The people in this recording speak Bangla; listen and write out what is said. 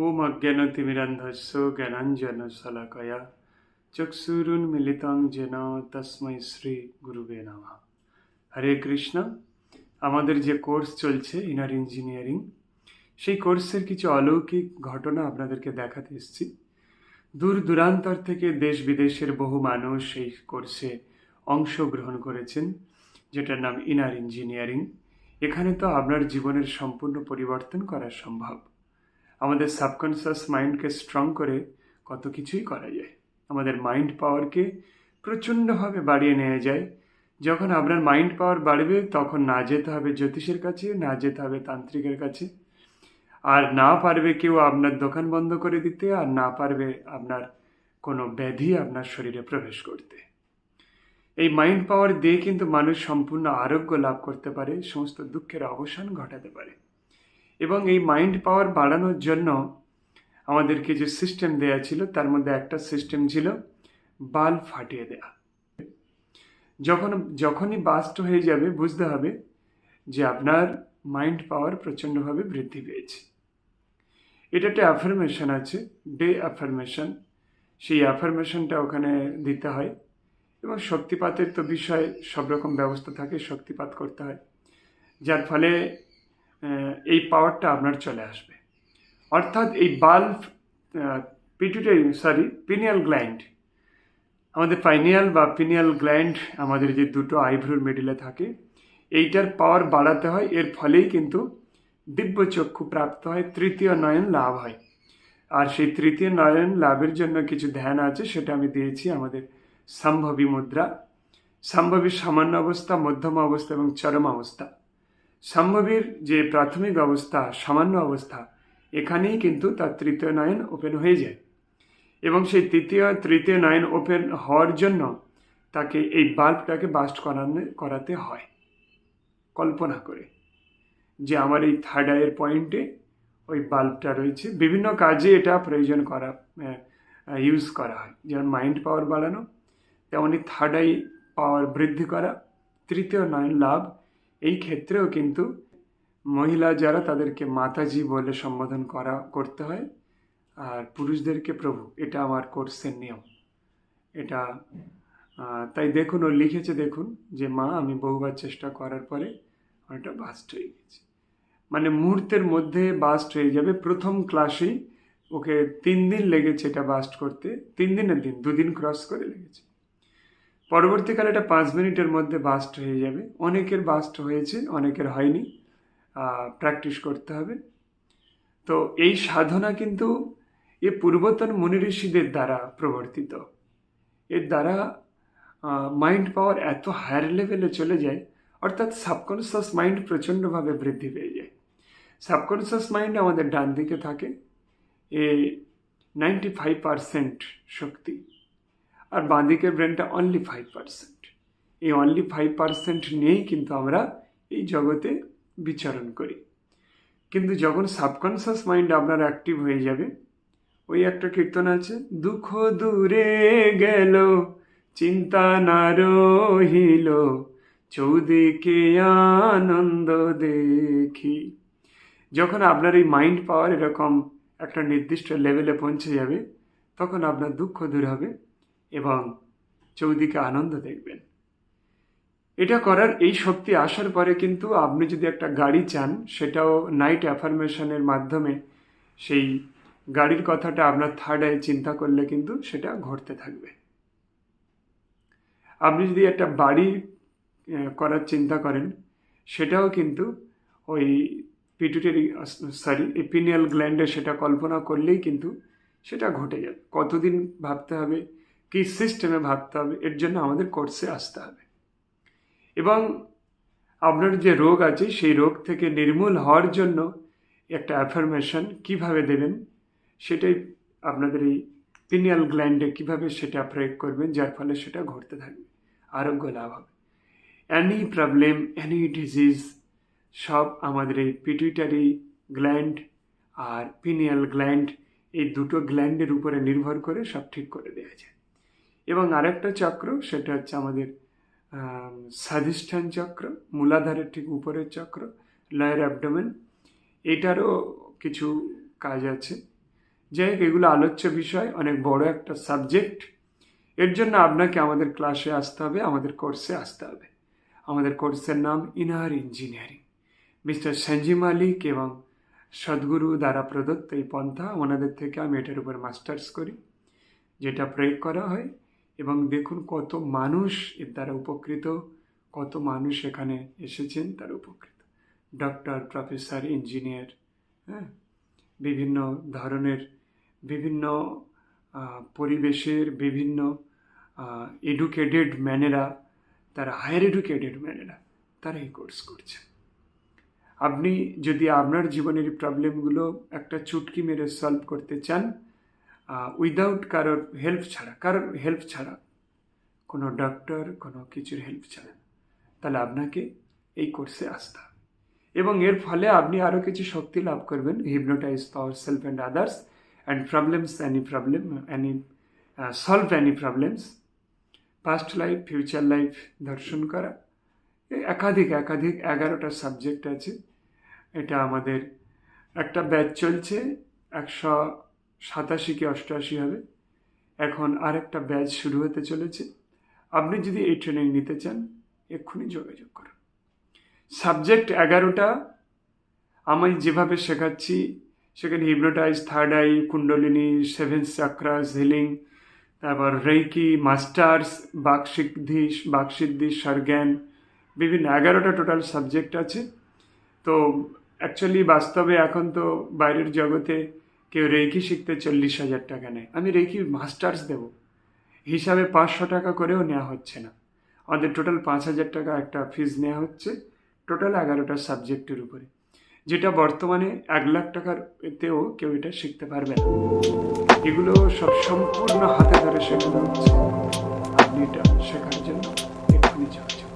ওম অজ্ঞানতিমিরান্ধস্য জ্ঞানাঞ্জন শলাকয়া চক্ষুরুন্মিলিতং যেন তস্মৈ শ্রী গুরুবে নমঃ হরে কৃষ্ণ আমাদের যে কোর্স চলছে ইনার ইঞ্জিনিয়ারিং সেই কোর্সের কিছু অলৌকিক ঘটনা আপনাদেরকে দেখাতে এসেছি। দূর দূরান্তর থেকে দেশ বিদেশের বহু মানুষ এই কোর্সে অংশগ্রহণ করেছেন, যেটার নাম ইনার ইঞ্জিনিয়ারিং এখানে তো আপনার জীবনের সম্পূর্ণ পরিবর্তন করা সম্ভব। আমাদের সাবকনসিয়াস মাইন্ডকে স্ট্রং করে কত কিছুই করা যায়। আমাদের মাইন্ড পাওয়ারকে প্রচণ্ডভাবে বাড়িয়ে নেওয়া যায়। যখন আপনার মাইন্ড পাওয়ার বাড়বে, তখন না যেতে হবে জ্যোতিষের কাছে, না যেতে হবে তান্ত্রিকের কাছে। আর না পারবে কেউ আপনার দোকান বন্ধ করে দিতে, আর না পারবে আপনার কোনো ব্যাধি আপনার শরীরে প্রবেশ করতে। এই মাইন্ড পাওয়ার দিয়ে কিন্তু মানুষ সম্পূর্ণ আরোগ্য লাভ করতে পারে, সমস্ত দুঃখের অবসান ঘটাতে পারে। এবং এই মাইন্ড পাওয়ার বাড়ানোর জন্য আমাদেরকে যে সিস্টেম দেয়া ছিল, তার মধ্যে একটা সিস্টেম ছিল বাল্ব ফাটিয়ে দেয়া। যখন, যখনই বাস্ট হয়ে যাবে, বুঝতে হবে যে আপনার মাইন্ড পাওয়ার প্রচণ্ডভাবে বৃদ্ধি পেয়েছে। এটা একটা অ্যাফার্মেশন আছে ডে অ্যাফার্মেশন সেই অ্যাফার্মেশনটা ওখানে দিতে হয় এবং শক্তিপাতের তো বিষয়ে, সব রকম ব্যবস্থা থাকে, শক্তিপাত করতে হয়। যার ফলে এই পাওয়ারটা আপনার চলে আসবে। অর্থাৎ এই bulb pituitary sorry pineal gland আমাদের পাইনিয়াল বা পিনিয়াল গ্ল্যান্ড আমাদের যে দুটো আইভ্রোর মিডিলে থাকে, এইটার পাওয়ার বাড়াতে হয়, এর ফলেই কিন্তু দিব্য চক্ষু প্রাপ্ত হয়, তৃতীয় নয়ন লাভ হয়। আর সেই তৃতীয় নয়ন লাভের জন্য কিছু ধ্যান আছে, সেটা আমি দিয়েছি আমাদের সম্ভবী মুদ্রা। সম্ভবীর সামান্য অবস্থা, মধ্যম অবস্থা এবং চরম অবস্থা। সম্ভবীর যে প্রাথমিক অবস্থা, সামান্য অবস্থা, এখানেই কিন্তু তার তৃতীয় নয়ন ওপেন হয়ে যায়। এবং সেই তৃতীয় তৃতীয় নয়ন ওপেন হওয়ার জন্য তাকে এই বাল্বটাকে বাস্ট করানো, করাতে হয়। কল্পনা করে যে আমার এই থার্ড আইয়ের পয়েন্টে ওই বাল্বটা রয়েছে। বিভিন্ন কাজে এটা প্রয়োজন করা ইউজ করা হয়। যেমন মাইন্ড পাওয়ার বাড়ানো তেমনই থার্ড আই পাওয়ার বৃদ্ধি করা, তৃতীয় নয়ন লাভ এই ক্ষেত্রেও কিন্তু মহিলা যারা তাদেরকে মাতাজি বলে সম্বোধন করা, করতে হয়। আর পুরুষদেরকে প্রভু, এটা আমার কোর্সের নিয়ম। এটা তাই দেখুন, ও লিখেছে দেখুন যে, মা, আমি বহুবার চেষ্টা করার পরে ওটা বাস্ট হয়ে গেছে। মানে মুহূর্তের মধ্যে বাস্ট হয়ে যাবে। প্রথম ক্লাসেই ওকে তিন দিন লেগেছে এটা বাস্ট করতে। তিন দিনের দিন, দুদিন ক্রস করে লেগেছে। পরবর্তীকালে এটা পাঁচ মিনিটের মধ্যে বাস্ট হয়ে যাবে। অনেকের বাস্ট হয়েছে, অনেকের হয়নি। প্র্যাকটিস করতে হবে। তো এই সাধনা কিন্তু এ পূর্বতন মুনি ঋষিদের দ্বারা প্রবর্তিত। এর দ্বারা মাইন্ড পাওয়ার এত হায়ার লেভেলে চলে যায়, অর্থাৎ সাবকনসিয়াস মাইন্ড প্রচণ্ডভাবে বৃদ্ধি পেয়ে যায়। সাবকনসিয়াস মাইন্ড আমাদের ডান দিকে থাকে। এ নাইনটি ফাইভ পারসেন্ট শক্তি। আর বাঁদিকের ব্রেনটা অনলি ফাইভ পারসেন্ট এই অনলি ফাইভ পারসেন্ট নিয়েই কিন্তু আমরা এই জগতে বিচরণ করি। কিন্তু যখন সাবকনসিয়াস মাইন্ড আপনার অ্যাক্টিভ হয়ে যাবে, ওই একটা কীর্তন আছে, দুঃখ দূরে গেল, চিন্তা না রহিল, চৌদিকে আনন্দ দেখি। যখন আপনার এই মাইন্ড পাওয়ার এরকম একটা নির্দিষ্ট লেভেলে পৌঁছে যাবে, তখন আপনার দুঃখ দূর হবে। এবং চৌদিকে আনন্দ দেখবেন। এটা করার এই শক্তি আসার পরে কিন্তু আপনি যদি একটা গাড়ি চান, সেটাও নাইট অ্যাফার্মেশনের মাধ্যমে সেই গাড়ির কথাটা আপনার থার্ড আই চিন্তা করলে কিন্তু সেটা ঘটতে থাকবে। আপনি যদি একটা বাড়ি করার চিন্তা করেন, সেটাও কিন্তু ওই পিটুটারি সরি এপিনিয়াল গ্ল্যান্ডে সেটা কল্পনা করলেই কিন্তু সেটা ঘটে যাবে। কতদিন ভাবতে হবে? কী সিস্টেমে ভাবতে হবে, এর জন্য আমাদের কোর্সে আসতে হবে। এবং আপনার যে রোগ আছে, সেই রোগ থেকে নির্মূল হওয়ার জন্য একটা অ্যাফার্মেশন কীভাবে দেবেন, সেটাই আপনাদের এই পিনিয়াল গ্ল্যান্ডে কীভাবে সেটা প্রয়োগ করবেন, যার ফলে সেটা ঘটতে থাকবে, আরোগ্য লাভ হবে। অ্যানি প্রবলেম অ্যানি ডিজিজ সব আমাদের এই পিটুইটারি গ্ল্যান্ড আর পিনিয়াল গ্ল্যান্ড এই দুটো গ্ল্যান্ডের উপরে নির্ভর করে সব ঠিক করে দেওয়া যায়। এবং আরেকটা চক্র সেটা হচ্ছে আমাদের আম, স্বাধিষ্ঠান চক্র মূলাধারের ঠিক উপরের চক্র লয়ার অ্যাবডোমেন এটারও কিছু কাজ আছে। যাই হোক এগুলো আলোচ্য বিষয় অনেক বড় একটা সাবজেক্ট এর জন্য আপনাকে আমাদের ক্লাসে আসতে হবে আমাদের কোর্সে আসতে হবে। আমাদের কোর্সের নাম ইনার ইঞ্জিনিয়ারিং মিস্টার সঞ্জিম মালিক এবং সদ্গুরু দ্বারা প্রদত্ত এই পন্থা ওনাদের থেকে আমি এটার উপর মাস্টার্স করি যেটা প্রয়োগ করা হয়। এবং দেখুন কত মানুষ এর দ্বারা উপকৃত, কত মানুষ এখানে এসেছেন তার উপকৃত। ডক্টর প্রফেসর ইঞ্জিনিয়ার হ্যাঁ? বিভিন্ন ধরনের, বিভিন্ন পরিবেশের বিভিন্ন এডুকেটেড ম্যানেরা তারা হায়ার এডুকেটেড ম্যানেরা তারা এই কোর্স করছে আপনি যদি আপনার জীবনের প্রবলেমগুলো একটা চুটকি মেরে সলভ করতে চান উইদাউট কারোর হেল্প ছাড়া, কারোর হেল্প ছাড়া, কোনো ডক্টর কোনো কিছুর হেল্প ছাড়া। তাহলে আপনাকে এই কোর্সে আসতে হবে। এবং এর ফলে আপনি আরও কিছু শক্তি লাভ করবেন hypnotize power self and others and problems any problem any solve any problems past life future life দর্শন করা। একাধিক একাধিক এগারোটা সাবজেক্ট আছে। এটা আমাদের একটা ব্যাচ চলছে, একশো সাতাশি কি অষ্টআশি হবে? এখন আরেকটা ব্যাচ শুরু হতে চলেছে। আপনি যদি এই ট্রেনিং নিতে চান, এক্ষুনি যোগাযোগ করুন। সাবজেক্ট এগারোটা, আমি যেভাবে শেখাচ্ছি, সেখানে hypnotize, third eye, kundalini, seven chakras, healing, তারপর রেইকি, মাস্টার্স, বাকসিদ্ধি বাকসিদ্ধি স্বরজ্ঞান বিভিন্ন এগারোটা টোটাল সাবজেক্ট আছে। তো অ্যাকচুয়ালি বাস্তবে এখন তো বাইরের জগতে কেউ রেইকি শিখতে চল্লিশ হাজার টাকা নেয়। আমি রেইকি মাস্টার্স দেব। হিসাবে পাঁচশো টাকা করেও নেওয়া হচ্ছে না। আমাদের টোটাল পাঁচ হাজার টাকা একটা ফিজ নেওয়া হচ্ছে। টোটাল এগারোটা সাবজেক্টের উপরে। যেটা বর্তমানে এক লাখ টাকার এতেও কেউ এটা শিখতে পারবে না। এগুলো সব সম্পূর্ণ হাতে ধরে শেখানো হচ্ছে। আপনি এটা শেখার জন্য এক্ষুনি যোগাযোগ